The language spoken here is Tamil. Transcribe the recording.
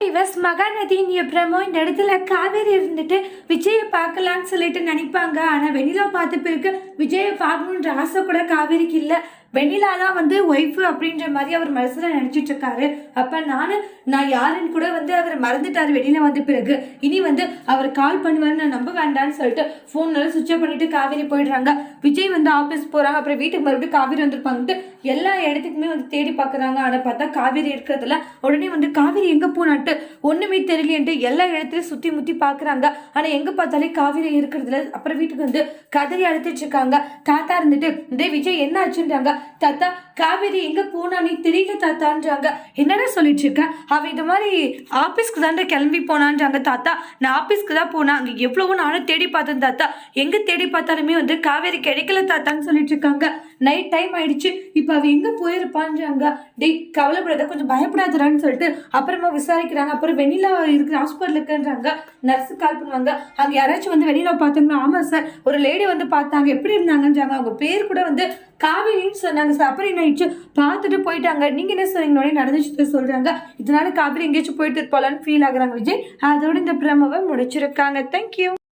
இவஸ் மகாநதியின் பிரமோ இந்த இடத்துல காவேரி இருந்துட்டு விஜயை பார்க்கலான்னு சொல்லிட்டு நினைப்பாங்க. ஆனால் வெண்ணிலா பார்த்த பிறகு விஜயை பார்க்கணுன்ற ஆசை கூட காவேரிக்கு இல்லை. வெண்ணிலா தான் வந்து ஒய்ஃபு அப்படின்ற மாதிரி அவர் மனசில் நினச்சிட்டு இருக்காரு. அப்போ நானும் நான் யாருன்னு கூட வந்து அவர் மறந்துட்டார் வெளியில் வந்த பிறகு. இனி வந்து அவர் கால் பண்ணுவார்னு நான் நம்ப வேண்டாம்னு சொல்லிட்டு ஃபோன்லாம் சுவிட்ச் ஆஃப் பண்ணிட்டு காவேரி போயிடுறாங்க. விஜய் வந்து ஆஃபீஸ் போகிறாங்க அப்புறம் வீட்டுக்கு மறுபடியும் காவேரி வந்திருப்பாங்கன்ட்டு எல்லா இடத்துக்குமே வந்து தேடி பார்க்குறாங்க ஆனால் பார்த்தா காவேரி இருக்கிறதுல உடனே வந்து காவேரி எங்கே போனான்ட்டு ஒன்றுமே தெரியலையன்ட்டு எல்லா இடத்துலையும் சுற்றி முற்றி பார்க்குறாங்க ஆனால் எங்கே பார்த்தாலே காவேரி இருக்கிறதுல அப்புறம் வீட்டுக்கு வந்து கதறி அழுத்திட்டு இருக்காங்க. தாத்தா இருந்துட்டு இந்த விஜய் என்ன ஆச்சுன்றாங்க? தாத்தா காவேரி எங்கே போனானே தெரியல தாத்தான்றாங்க. என்னடா சொல்லிட்டு இருக்க? அவ இது மாதிரி ஆஃபீஸ்க்கு தாண்டா கிளம்பி போனான்றாங்க தாத்தா. நான் ஆஃபீஸ்க்கு தான் போனேன் அங்கே எவ்வளவோ நானும் தேடி பார்த்தேன் தாத்தா. எங்க தேடி பார்த்தாலுமே வந்து காவேரி கிடைக்கல தாத்தான்னு சொல்லிட்டு இருக்காங்க. நைட் டைம் ஆயிடுச்சு. இப்போ அவள் எங்கே போயிருப்பான்றாங்க? டேய் கவலைப்படாத கொஞ்சம் பயப்படாதரான்னு சொல்லிட்டு அப்புறமா விசாரிக்கிறாங்க. அப்புறம் வெண்ணிலா இருக்கிற ஹாஸ்பிட்டலுக்குன்றாங்க நர்ஸு கால் பண்ணுவாங்க. அங்கே யாராச்சும் வந்து வெளியில பார்த்தாங்கன்னா ஆமாம் சார் ஒரு லேடி வந்து பார்த்தாங்க. எப்படி இருந்தாங்கன்றாங்க? அவங்க பேர் கூட வந்து காவேரின்னு சொன்னாங்க சார் அப்புறம் என்ன ஆயிடுச்சு? பார்த்துட்டு போயிட்டாங்க. நீங்கள் என்ன சொன்னீங்க உடனே நடந்துச்சு சொல்கிறாங்க இதனால காவேரி எங்கேயாச்சும் போயிட்டு இருப்பாளான்னு ஃபீல் ஆகுறாங்க விஜய். அதோட இந்த பிரமவை முடிச்சிருக்காங்க. தேங்க்யூ